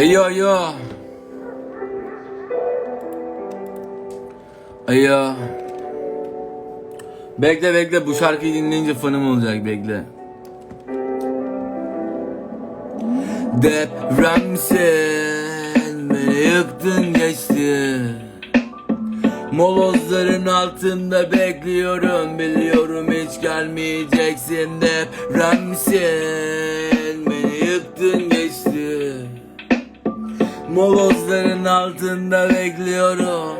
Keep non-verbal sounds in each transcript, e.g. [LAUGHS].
Ayo ayo. Ayo. Bekle bekle bu şarkıyı dinleyince fanım olacak bekle. Depremsin beni yıktın geçti Molozların altında bekliyorum Biliyorum hiç gelmeyeceksin Depremsin beni yıktın geçti Molozların altında bekliyorum.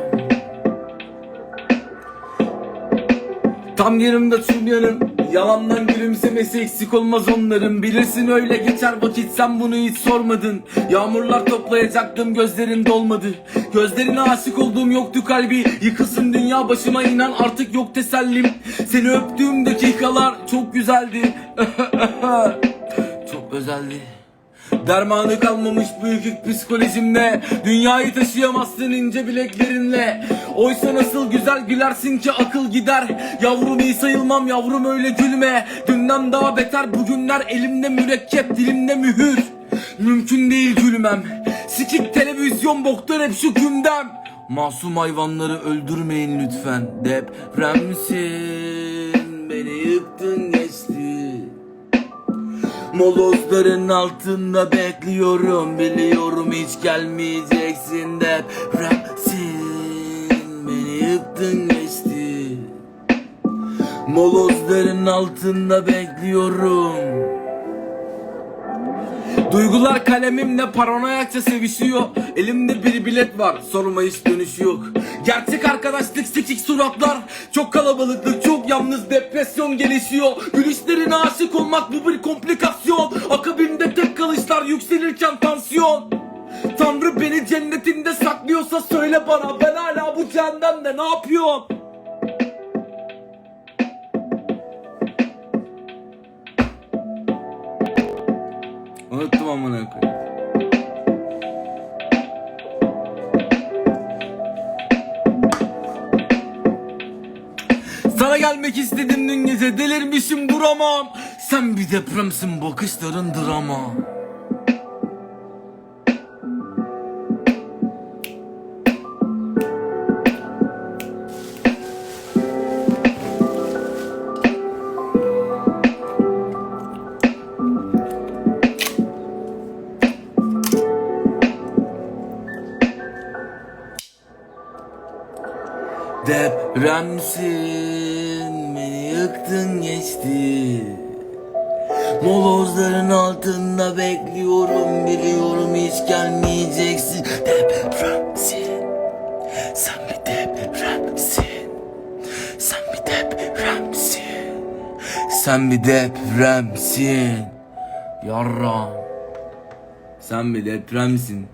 Tam yanımda tüm yanım Yalandan gülümsemesi eksik olmaz onların. Bilirsin öyle geçer vakit sen bunu hiç sormadın. Yağmurlar toplayacaktım gözlerin dolmadı. Gözlerine aşık olduğum yoktu kalbi. Yıkılsın dünya başıma inan artık yok tesellim. Seni öptüğüm dakikalar çok güzeldi. [LAUGHS] Çok özeldi Dermanı kalmamış bu yıkık psikolojimle. Dünyayı taşıyamazsın ince bileklerinle. Oysa nasıl güzel gülersin ki akıl gider. Yavrum iyi sayılmam yavrum öyle gülme. Dünden daha beter bugünler elimde mürekkep dilimde mühür. Mümkün değil gülmem. Sikik televizyon boktan hep şu gündem. Masum hayvanları öldürmeyin lütfen Depremsin Molozların altında bekliyorum. Biliyorum hiç gelmeyeceksin Depremsin Beni yıktın geçti. Molozların altında bekliyorum. Duygular kalemimle paranoyakça sevişiyor. Elimde bir bilet var sorma hiç dönüşü yok Gerçek arkadaşlık sikik suratlar Çok kalabalıklık çok yalnız depresyon gelişiyor Gülüşlerine aşık olmak bu bir komplikasyon Akabinde tek kalışlar yükselirken tansiyon Tanrı beni cennetinde saklıyorsa söyle bana Ben hala bu cehennemde ne yapıyorum? Unuttum amına koyayım. Sana gelmek istedim dün gece. Delirmişim duramam. Sen bir depremsin bakışların drama Depremsin beni yıktın geçti. Molozların altında bekliyorum biliyorum hiç gelmeyeceksin. Depremsin. Sen bir depremsin. Sen bir depremsin. Sen bir depremsin. Yarram. Sen bir depremsin